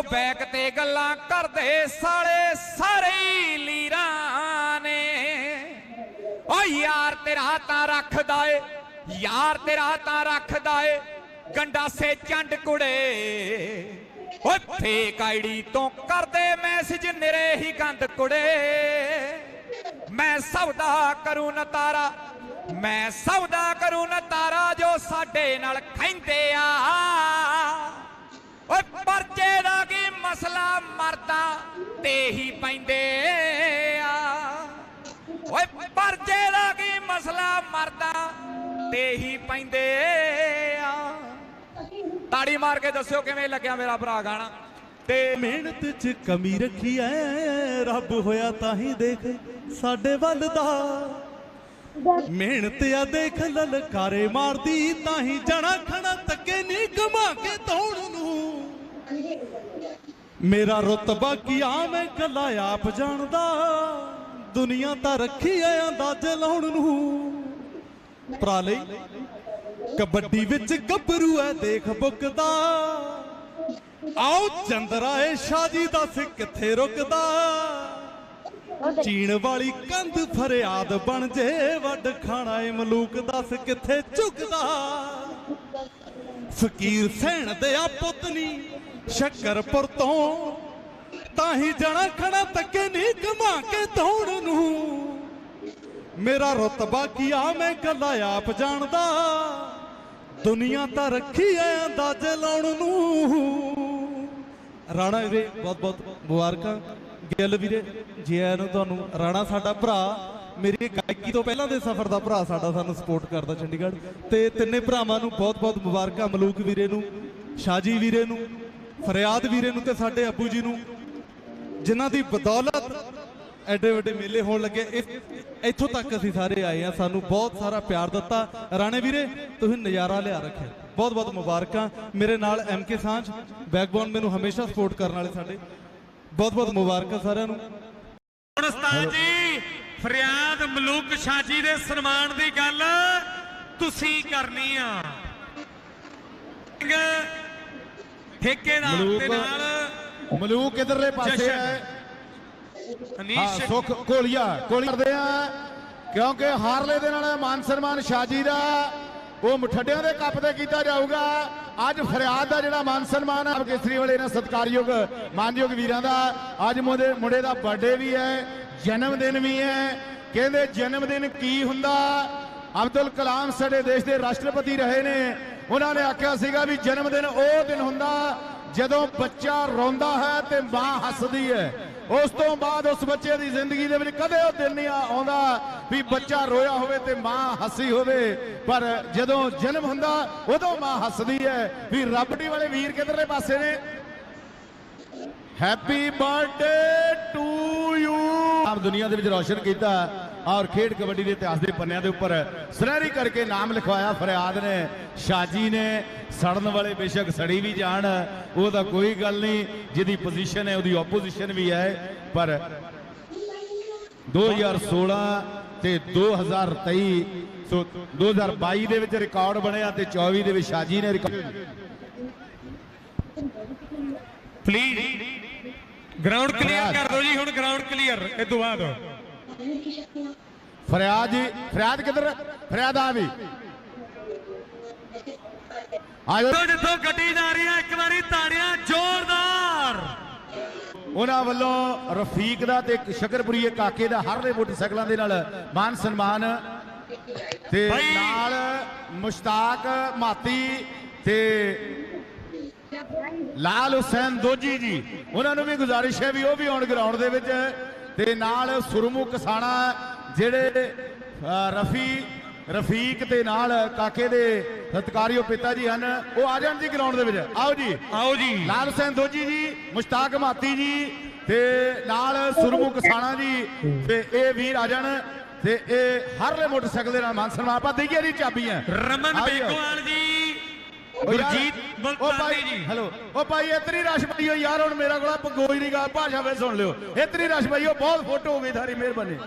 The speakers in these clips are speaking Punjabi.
ਜੋ ਬੈਕ ਤੇ ਗੱਲਾਂ ਕਰਦੇ ਸਾਲੇ ਸਾਰੇ ਲੀਰਾਂ ਨੇ। ਓ ਯਾਰ ਤੇਰਾ ਤਾਂ ਰੱਖਦਾ ਏ, ਯਾਰ ਤੇਰਾ ਤਾਂ ਰੱਖਦਾ ਏ ਗੰਡਾਸੇ ਚੰਡ ਕੁੜੇ। ਓਏ ਫੇਕ ਆਈਡੀ ਤੋਂ ਕਰਦੇ ਮੈਸੇਜ ਨਿਰੇ ਹੀ ਗੰਦ ਕੁੜੇ। ਮੈਂ ਸੌਦਾ ਕਰੂੰ ਨਤਾਰਾ, ਮੈਂ ਸੌਦਾ ਕਰੂੰ ਨਤਾਰਾ ਜੋ ਸਾਡੇ ਨਾਲ ਖੈਂਦੇ ਆ। ਪਰਚੇ ਦਾ ਮਸਲਾ ਮਰਦਾ ਤੇ ਹੀ ਪੈਂਦੇ ਆ। ਓਏ ਪਰਚੇ ਦਾ ਕੀ ਮਸਲਾ ਮਰਦਾ ਤੇ ਹੀ ਪੈਂਦੇ ਆ। ਤਾੜੀ ਮਾਰ ਕੇ ਦੱਸਿਓ ਕਿਵੇਂ ਲੱਗਿਆ ਮੇਰਾ ਭਰਾ ਗਾਣਾ? ਤੇ ਮਿਹਨਤ 'ਚ ਕਮੀ ਰੱਖੀ ਐ, ਰੱਬ ਹੋਇਆ ਤਾਂ ਹੀ ਦੇਖ ਸਾਡੇ ਵੱਲ ਦਾ। ਮਿਹਨਤ ਆ ਦੇਖ ਲਲਕਾਰੇ ਮਾਰਦੀ ਤਾਂ ਹੀ ਜਣਾ ਖਣਾ ਤੱਕੇ ਨਹੀਂ ਕਮਾ ਕੇ ਤੋੜ ਮੇਰਾ ਰਤਬਾ ਕੀ ਆ ਮੈਂ ਕੱਲਾ ਆਪ ਜਾਣਦਾ? ਦੁਨੀਆ ਤਾਂ ਰੱਖੀ ਐ ਅੰਦਾਜ਼ੇ ਲਾਉਣ ਨੂੰ। ਭਰਾ ਲਈ, ਕਬੱਡੀ ਵਿੱਚ ਗੱਭਰੂ ਐ, ਦੇਖ ਬੁੱਕਦਾ ਆਓ ਚੰਦਰਾ ਏ ਸ਼ਾਜੀ ਦੱਸ ਕਿੱਥੇ ਰੁਕਦਾ? ਚੀਣ ਵਾਲੀ ਕੰਧ ਫਰਿਆਦ ਬਣ ਜੇ, ਵੱਡ ਖਾਣਾ ਏ ਮਲੂਕ ਦੱਸ ਕਿੱਥੇ ਝੁਕਦਾ? ਫਕੀਰ ਸੈਣ ਦੇ ਆ ਪੁੱਤਨੀ ਸ਼ੱਕਰਪੁਰ ਤੋਂ ਤਾਂ ਹੀ ਜਣਾ ਖਣਾ ਤੱਕੇ ਨਹੀਂ ਕਮਾ ਕੇ ਦੌੜ ਨੂੰ। ਮੇਰਾ ਰਤਬਾ ਕੀ ਆ ਮੈਂ ਕੱਲਾ ਆਪ ਜਾਣਦਾ, ਦੁਨੀਆ ਤਾਂ ਰੱਖੀ ਐ ਅੰਦਾਜ਼ੇ ਲਾਉਣ ਨੂੰ। ਰਾਣਾ ਵੀਰੇ, ਬਹੁਤ ਬਹੁਤ ਮੁਬਾਰਕਾਂ। ਗਿੱਲ ਵੀਰੇ, ਜੀ ਆਇਆਂ ਨੂੰ ਤੁਹਾਨੂੰ, ਰਾਣਾ ਸਾਡਾ ਭਰਾ, ਮੇਰੀ ਗਾਇਕੀ ਤੋਂ ਪਹਿਲਾਂ ਦੇ ਸਫ਼ਰ ਦਾ ਭਰਾ ਸਾਡਾ ਸਾਨੂੰ ਸਪੋਰਟ ਕਰਦਾ ਚੰਡੀਗੜ੍ਹ। ਤੇ ਤਿੰਨੇ ਭਰਾਵਾਂ ਨੂੰ ਬਹੁਤ ਬਹੁਤ ਮੁਬਾਰਕਾਂ, ਮਲੂਕ ਵੀਰੇ ਨੂੰ ਸ਼ਾਜੀ ਵੀਰੇ ਨੂੰ ਫਰਿਆਦ ਵੀਰੇ ਨੂੰ ਤੇ ਸਾਡੇ ਅੱਬੂ ਜੀ ਨੂੰ, ਜਿਨ੍ਹਾਂ ਦੀ ਬਦੌਲਤ ਐਡੇ ਵੱਡੇ ਮੇਲੇ ਹੋਣ ਲੱਗੇ ਇੱਥੋਂ ਤੱਕ ਅਸੀਂ ਸਾਰੇ ਆਏ ਆ ਸਾਨੂੰ ਬਹੁਤ ਸਾਰਾ ਪਿਆਰ ਦਿੱਤਾ। ਰਾਣੇ ਵੀਰੇ, ਤੁਸੀਂ ਨਜ਼ਾਰਾ ਲਿਆ ਰੱਖਿਆ। ਬਹੁਤ ਬਹੁਤ ਮੁਬਾਰਕਾਂ। ਮੇਰੇ ਨਾਲ ਐਮ ਕੇ ਸਾਂਝ ਬੈਕਬੋਨ ਮੈਨੂੰ ਹਮੇਸ਼ਾ ਸਪੋਰਟ ਕਰਨ ਵਾਲੇ ਸਾਡੇ। ਬਹੁਤ ਬਹੁਤ ਮੁਬਾਰਕਾਂ ਸਾਰਿਆਂ ਨੂੰ। ਉਸਤਾਦ ਜੀ, ਫਰਿਆਦ ਮਲੂਕ ਸ਼ਾਜੀ ਦੇ ਸਨਮਾਨ ਦੀ ਗੱਲ ਤੁਸੀਂ ਕਰਨੀ ਆ। ਠੇਕੇਦਾਰ ਦੇ ਮਲੂਕ- ਨਾਲ। ਮਲੂਕ ਇਧਰਲੇ ਪਾਸੇ। ਹੈ। ਅਨੀਸ਼ ਸੁਖ ਕੋਲੀਆ। ਕੋਲੀ ਕਰਦੇ ਆ। ਕਿਉਂਕਿ ਹਾਰਲੇ ਦੇ ਨਾਲ ਮਾਨ ਸਨਮਾਨ ਸ਼ਾਜੀ ਦਾ ਉਹ ਮੁਠੱਡਿਆਂ ਦੇ ਕੱਪ ਤੇ ਕੀਤਾ ਜਾਊਗਾ। ਅੱਜ ਫਰਿਆਦ ਦਾ ਜਿਹੜਾ ਮਾਨ ਸਨਮਾਨ ਆ ਕੇਸਰੀ ਵਾਲੇ ਨਾਲ ਸਤਿਕਾਰਯੋਗ ਮਾਨਯੋਗ ਵੀਰਾਂ ਦਾ। ਅੱਜ ਮੁੰਡੇ ਮੁੰਡੇ ਦਾ ਬਰਥਡੇ ਵੀ ਹੈ ਜਨਮ ਦਿਨ ਵੀ ਹੈ। ਕਹਿੰਦੇ ਜਨਮ ਦਿਨ ਕੀ ਹੁੰਦਾ? ਅਬਦੁਲ ਕਲਾਮ ਸਾਡੇ ਦੇਸ਼ ਦੇ ਰਾਸ਼ਟਰਪਤੀ ਰਹੇ ਨੇ। ਉਹਨਾਂ ਨੇ ਆਖਿਆ ਸੀਗਾ ਵੀ ਜਨਮ ਦਿਨ ਉਹ ਦਿਨ ਹੁੰਦਾ ਜਦੋਂ ਬੱਚਾ ਰੋਂਦਾ ਹੈ ਤੇ ਮਾਂ ਹੱਸਦੀ ਹੈ। ਉਸ ਤੋਂ ਬਾਅਦ ਉਸ ਬੱਚੇ ਦੀ ਜ਼ਿੰਦਗੀ ਦੇ ਵਿੱਚ ਕਦੇ ਉਹ ਦਿਨ ਨਹੀਂ ਆਉਂਦਾ ਵੀ ਬੱਚਾ ਰੋਇਆ ਹੋਵੇ ਤੇ ਮਾਂ ਹੱਸੀ ਹੋਵੇ। ਪਰ ਜਦੋਂ ਜਨਮ ਹੁੰਦਾ, ਉਦੋਂ ਮਾਂ ਹੱਸਦੀ ਹੈ। ਵੀ ਰੱਬੜੀ ਵਾਲੇ ਵੀਰ ਕਿਧਰਲੇ ਪਾਸੇ ਨੇ? ਹੈਪੀ ਬਰਥਡੇ ਟੂ ਯੂ ਆਪ ਦੁਨੀਆ ਦੇ ਵਿੱਚ ਰੌਸ਼ਨ ਕੀਤਾ। ਔਰ ਖੇਡ ਕਬੱਡੀ ਦੇ ਇਤਿਹਾਸ ਦੇ ਪੰਨਿਆਂ ਦੇ ਉੱਪਰ ਸੁਨਹਿਰੀ ਕਰਕੇ ਨਾਮ ਲਿਖਵਾਇਆ ਫਰਿਆਦ ਨੇ। ਸ਼ਾਜੀ ਨੇ ਸੜਨ ਵਾਲੇ ਬੇਸ਼ੱਕ ਸੜੀ ਵੀ ਜਾਣ ਉਹਦਾ ਕੋਈ ਗੱਲ ਨਹੀਂ ਜਿਹਦੀ ਪੋਜੀਸ਼ਨ ਹੈ ਉਹਦੀ ਆਪੋਜੀਸ਼ਨ ਵੀ ਹੈ ਪਰ 2016 ਤੇ 2023 ਸੋ 2022 ਦੇ ਵਿੱਚ ਰਿਕਾਰਡ ਬਣਿਆ ਤੇ 24 ਦੇ ਵਿੱਚ ਸ਼ਾਜੀ ਨੇ ਰਿਕਾਰਡ ਪਲੀਜ਼ ਗਰਾਊਂਡ ਕਲੀਅਰ ਕਰ ਦਿਓ ਜੀ ਹੁਣ ਗਰਾਊਂਡ ਕਲੀਅਰ ਇਹ ਤੋਂ ਬਾਅਦ। ਫਰਿਆਦ ਜੀ ਫਰਿਆਦ ਕਿੱਧਰ ਫਰਿਆਦ ਆ ਵੀ। ਆਇਓ ਤੋਂ ਜਿੱਥੋਂ ਗੱਡੀ ਜਾ ਰਹੀ ਹੈ ਇੱਕ ਵਾਰੀ ਤਾੜੀਆਂ ਜ਼ੋਰਦਾਰ। ਉਹਨਾਂ ਵੱਲੋਂ ਰਫੀਕ ਦਾ ਤੇ ਸ਼ਕਰਪੁਰੀਏ ਕਾਕੇ ਦਾ ਹਰਲੇ ਮੋਟਰਸਾਈਕਲਾਂ ਦੇ ਨਾਲ ਮਾਨ ਸਨਮਾਨ ਤੇ। ਨਾਲ ਮੁਸ਼ਤਾਕ ਮਾਤੀ ਤੇ ਲਾਲ ਹੁਸੈਨ ਦੋਜੀ ਜੀ। ਉਹਨਾਂ ਨੂੰ ਵੀ ਗੁਜ਼ਾਰਿਸ਼ ਹੈ ਵੀ ਉਹ ਵੀ ਆਉਣ ਗਰਾਊਂਡ ਦੇ ਵਿੱਚ। ਤੇ ਨਾਲ ਸੁਰਮੂ ਕਸਾਣਾ ਜਿਹੜੇ ਰਫੀ ਰਫੀਕ ਤੇ ਨਾਲ ਕਾਕੇ ਦੇ ਸਤਿਕਾਰਯੋਗ ਪਿਤਾ ਜੀ ਹਨ ਉਹ ਆ ਜਾਣ ਜੀ ਗਰਾਊਂਡ ਦੇ ਵਿੱਚ। ਆਓ ਜੀ। ਆਓ ਜੀ। ਲਾਲ ਹੁਸੈਨ ਦੋਜੀ ਜੀ ਮੁਸ਼ਤਾਕ ਮਾਤੀ ਜੀ ਤੇ ਨਾਲ ਸੁਰਮੂ ਕਸਾਣਾ ਜੀ ਤੇ ਇਹ ਵੀਰ ਆ ਜਾਣ ਤੇ ਇਹ ਹਰਲੇ ਮੋਟਰਸਾਈਕਲ ਦੇ ਨਾਲ ਮਾਨ ਸਨਮਾਨ ਆਪਾਂ ਦੇਈਏ ਜੀ ਚਾਬੀਆਂ। ਰਮਨ। ਬੇਗੋਵਾਲ ਜੀ। ਗੁਰਜੀਤ ਉਹ ਮਲਤਾਨੀ ਜੀ। ਹੈਲੋ। ਉਹ ਭਾਈ ਇਤਨੀ ਰਸ਼ ਪਈ ਹੋ ਯਾਰ ਹੁਣ ਮੇਰਾ ਕੋਲ ਪਗੋਈ ਦੀ ਗੱਲ ਭਾਸ਼ਾ ਵੇ ਸੁਣ ਲਿਓ। ਇਤਨੀ ਰਸ਼ ਪਈ ਹੋ ਬਹੁਤ ਫੋਟੋ ਹੋ ਗਈ ਥਾਰੀ ਮਿਹਰਬਾਨੀ।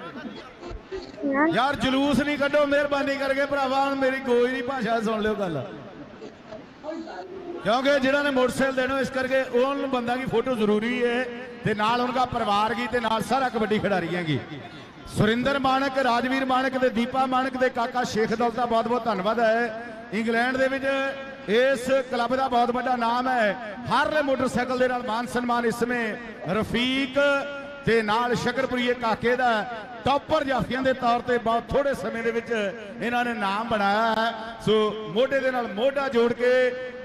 ਯਾਰ ਜਲੂਸ ਨਹੀਂ ਕੱਢੋ ਮਿਹਰਬਾਨੀ ਕਰਕੇ ਭਰਾਵਾ ਹੁਣ ਮੇਰੀ ਗੋਈ ਦੀ ਭਾਸ਼ਾ ਸੁਣ ਲਿਓ ਗੱਲ। ਕਿਉਂਕਿ ਜਿਹੜਾ ਨੇ ਮੋਟਰਸਾਈਕਲ ਦੇਣੋ ਇਸ ਕਰਕੇ ਉਹਨਾਂ ਬੰਦਾ ਦੀ ਫੋਟੋ ਜ਼ਰੂਰੀ ਹੈ। ਤੇ ਨਾਲ ਉਹਨਾਂ ਦਾ ਪਰਿਵਾਰ ਕੀ ਤੇ ਨਾਲ ਸਾਰਾ ਕਬੱਡੀ ਖਿਡਾਰੀ ਹੈਗੀ ਸੁਰਿੰਦਰ ਮਾਨਕ ਰਾਜਵੀਰ ਮਾਨਕ ਤੇ ਦੀਪਾ ਮਾਨਕ ਦੇ ਕਾਕਾ ਸ਼ੇਖ ਦੌਲਤ ਦਾ ਬਹੁਤ ਬਹੁਤ ਧੰਨਵਾਦ ਹੈ। ਇੰਗਲੈਂਡ ਦੇ ਵਿੱਚ ਇਸ ਕਲੱਬ ਦਾ ਬਹੁਤ ਵੱਡਾ ਨਾਮ ਹੈ। ਹਰ ਮੋਟਰਸਾਈਕਲ ਦੇ ਨਾਲ ਮਾਨ ਸਨਮਾਨ ਇਸ ਸਮੇਂ ਰਫੀਕ ਤੇ ਨਾਲ ਸ਼ਕਰਪੁਰੀਏ ਕਾਕੇ ਦਾ ਟੌਪਰ ਜਾਫੀਆਂ ਦੇ ਤੌਰ ਤੇ ਬਹੁਤ ਥੋੜੇ ਸਮੇਂ ਦੇ ਵਿੱਚ ਇਹਨਾਂ ਨੇ ਨਾਮ ਬਣਾਇਆ ਹੈ। ਸੋ ਮੋਢੇ ਦੇ ਨਾਲ ਮੋਢਾ ਜੋੜ ਕੇ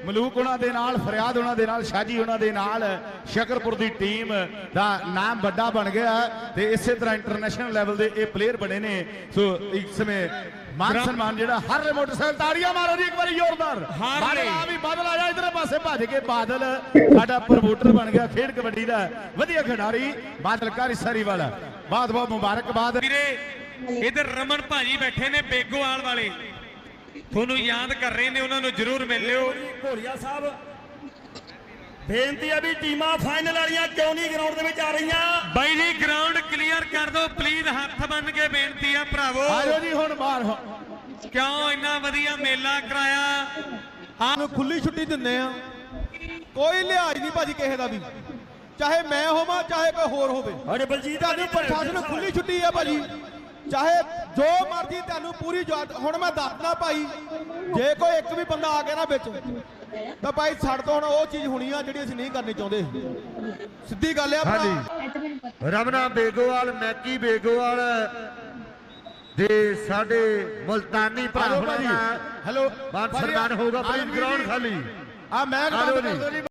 ਮਲੂਕ ਉਹਨਾਂ ਦੇ ਨਾਲ, ਫਰਿਆਦ ਉਹਨਾਂ ਦੇ ਨਾਲ ਸ਼ਾਜੀ ਉਹਨਾਂ ਦੇ ਨਾਲ, ਸ਼ਕਰਪੁਰ ਦੀ ਟੀਮ ਦਾ ਨਾਮ ਵੱਡਾ ਬਣ ਗਿਆ ਹੈ। ਤੇ ਇਸੇ ਤਰ੍ਹਾਂ ਇੰਟਰਨੈਸ਼ਨਲ ਲੈਵਲ ਦੇ ਇਹ ਪਲੇਅਰ ਬਣੇ ਨੇ। ਸੋ ਇਸ ਸਮੇਂ ਮਾਨ ਸਨਮਾਨ ਜਿਹੜਾ ਹਰ ਮੋਟਰਸਾਈਕਲ ਤਾੜੀਆਂ ਮਾਰੋ ਜੀ ਇੱਕ ਵਾਰੀ ਜ਼ੋਰਦਾਰ। ਬਾਦਲ ਆ ਵੀ ਬਾਦਲ ਆ ਜਾ ਇਧਰ ਪਾਸੇ ਭੱਜ ਕੇ ਬਾਦਲ ਸਾਡਾ ਪ੍ਰਮੋਟਰ ਬਣ ਗਿਆ ਖੇਡ ਕਬੱਡੀ ਦਾ। ਵਧੀਆ ਖਿਡਾਰੀ ਬਾਦਲ ਕਾਰੀਸਰੀ ਵਾਲਾ ਬਹੁਤ ਬਹੁਤ ਮੁਬਾਰਕਬਾਦ। ਵੀਰੇ ਇਧਰ ਰਮਨ ਭਾਜੀ ਬੈਠੇ ਨੇ ਬੇਗੋਵਾਲ ਵਾਲੇ। ਤੁਹਾਨੂੰ ਯਾਦ ਕਰ ਰਹੇ ਨੇ ਉਹਨਾਂ ਨੂੰ ਜ਼ਰੂਰ ਮਿਲ ਲਿਓ ਘੋੜੀਆ ਸਾਹਿਬ ਬੇਨਤੀ ਹੈ ਵੀ ਟੀਮਾਂ ਫਾਈਨਲ ਵਾਲੀਆਂ ਕਿਉਂ ਨਹੀਂ ਗਰਾਊਂਡ ਦੇ ਵਿੱਚ ਆ ਰਹੀਆਂ? ਬਾਈ ਜੀ ਗਰਾਊਂਡ ਕਲੀਅਰ ਕਰ ਦਿਓ ਪਲੀਜ਼ ਹੱਥ ਬੰਨ ਕੇ ਭਰਾਵੋ। ਆਜੋ ਜੀ ਹੁਣ ਬਾਹਰ ਹੋ। ਕਿਉਂ ਇੰਨਾ ਵਧੀਆ ਮੇਲਾ ਕਰਾਇਆ? ਨੂੰ ਖੁੱਲੀ ਛੁੱਟੀ ਦਿੰਨੇ ਆ। ਕੋਈ ਲਿਹਾਜ਼ ਨਹੀਂ ਭਾਜੀ ਕਿਸੇ ਦਾ ਵੀ। ਚਾਹੇ ਮੈਂ ਹੋਵਾਂ ਚਾਹੇ ਕੋਈ ਹੋਰ ਹੋਵੇ। ਅਰੇ ਬਲਜੀਤ ਤੁਹਾਨੂੰ ਪ੍ਰਸ਼ਾਸਨ ਨੂੰ ਖੁੱਲੀ ਛੁੱਟੀ ਹੈ ਭਾਜੀ। ਚਾਹੇ ਜੋ ਮਰਜ਼ੀ ਤੁਹਾਨੂੰ ਪੂਰੀ ਜਵਾਬ ਹੁਣ ਮੈਂ ਦੱਸਦਾ ਭਾਈ ਜੇ ਕੋਈ ਇੱਕ ਵੀ ਬੰਦਾ ਆ ਗਿਆ ਨਾ ਵਿੱਚ ਤਾਂ ਭਾਈ ਸਾਡੇ ਤੋਂ ਹੁਣ ਉਹ ਚੀਜ਼ ਹੋਣੀ ਆ ਜਿਹੜੀ ਅਸੀਂ ਨਹੀਂ ਕਰਨੀ ਚਾਹੁੰਦੇ। ਸਿੱਧੀ ਗੱਲ ਆ ਭਰਾ। ਰਮਨਾ ਬੇਗੋਵਾਲ ਮੈਕੀ ਬੇਗੋਵਾਲ ਦੇ ਸਾਡੇ ਮੁਲਤਾਨੀ ਭਰਾ ਹੋਣਾ ਹੈਲੋ। ਮਾਨ ਸਨਮਾਨ ਹੋਊਗਾ ਪਲੀਜ਼ ਗਰਾਊਂਡ ਖਾਲੀ। ਆ ਮੈਂ ਗੱਲ ਜੀ। ਕਰ ਦੋ ਜੀ